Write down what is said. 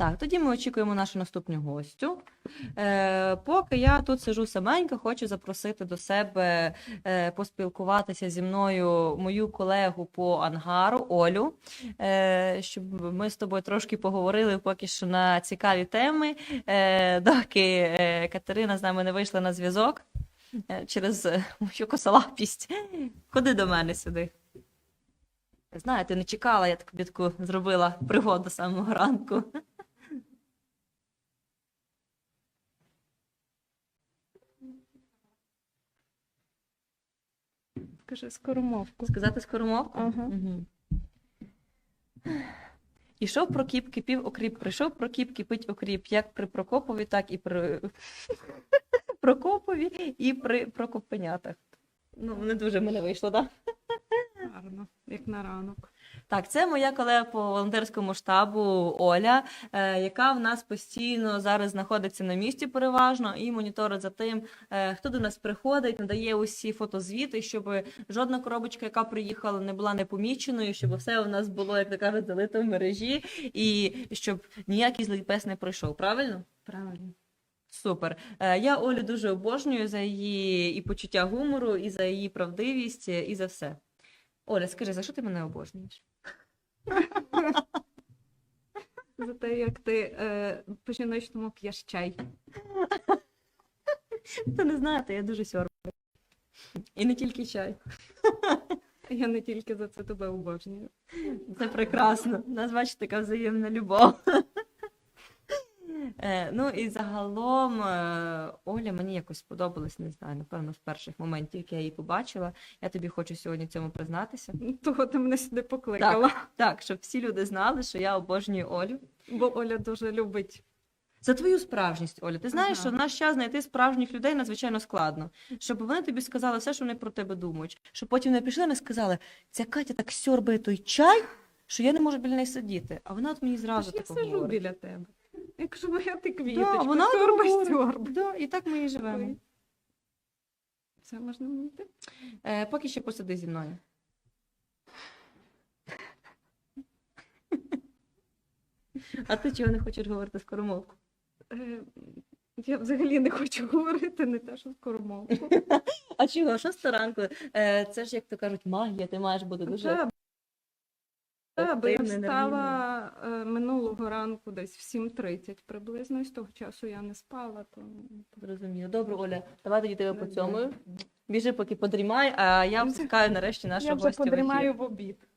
Так, тоді ми очікуємо нашу наступну гостю. Е, поки я тут сижу саменька, хочу запросити до себе е, поспілкуватися зі мною мою колегу по ангару Олю, е, щоб ми з тобою трошки поговорили поки що на цікаві теми, е, доки е, Катерина з нами не вийшла на зв'язок е, через е, мою косолапість. Ходи до мене сюди. Знаєте, не чекала, я таку бідку зробила пригоду самого ранку. Скажи скоромовку. Сказати скоромовку? Ага. Угу. Ішов Прокіп, кипів окріп, прийшов Прокіп, кипить окріп, як при Прокопові, так і при Прокопові, і при Прокопенятах. Ну, не дуже в мене вийшло, так? Да? Гарно, як на ранок. Так, це моя колега по волонтерському штабу Оля, е, яка в нас постійно зараз знаходиться на місці переважно і моніторить за тим, е, хто до нас приходить, надає усі фотозвіти, щоб жодна коробочка, яка приїхала, не була непоміченою, щоб все у нас було, як то кажуть, залито в мережі, і щоб ніякий злий пес не пройшов. Правильно? Правильно. Супер. Е, Я Олю дуже обожнюю за її і почуття гумору, і за її правдивість, і за все. Оля, скажи, за що ти мене обожнюєш? За те, як ти е, по жіночному п'єш чай. Та не знаєте, я дуже сьорбаю. І не тільки чай. Я не тільки за це тебе обожнюю. Це прекрасно. У нас, бачите, така взаємна любов. Е, ну і загалом е, Оля мені якось сподобалась, не знаю, напевно, з перших моментів, як я її побачила. Я тобі хочу сьогодні цьому признатися. Того ти мене сюди покликала. Так, щоб всі люди знали, що я обожнюю Олю. Бо Оля дуже любить. За твою справжність, Оля. Ти знаєш, Ага. що в наш час знайти справжніх людей надзвичайно складно. Щоб вони тобі сказали все, що вони про тебе думають. Щоб потім не пішли і не сказали, ця Катя так сьорбає той чай, що я не можу біля неї сидіти. А вона от мені зразу Тож я сижу говорить. біля тебе. Я кажу, моя ти Да, квіточка, вона так сьорбай, говорить. сьорбай. Да, і так ми і живемо. Все можна? Е, поки ще посиди зі мною. А ти чого не хочеш говорити скоромовку? Е, Я взагалі не хочу говорити, не те, що скоромовку. А чого? Шоста ранку? Е, це ж, як то кажуть, магія, ти маєш бути дуже. Та, та, бо я встала е, минулого ранку десь в 7.30 приблизно, і з того часу я не спала, то Зрозуміло. Добре, Оля, давай тоді тебе Не поцьомую. Біжи, поки подрімай, а я впускаю нарешті нашого я вже гостя в ефір. подрімаю в обід.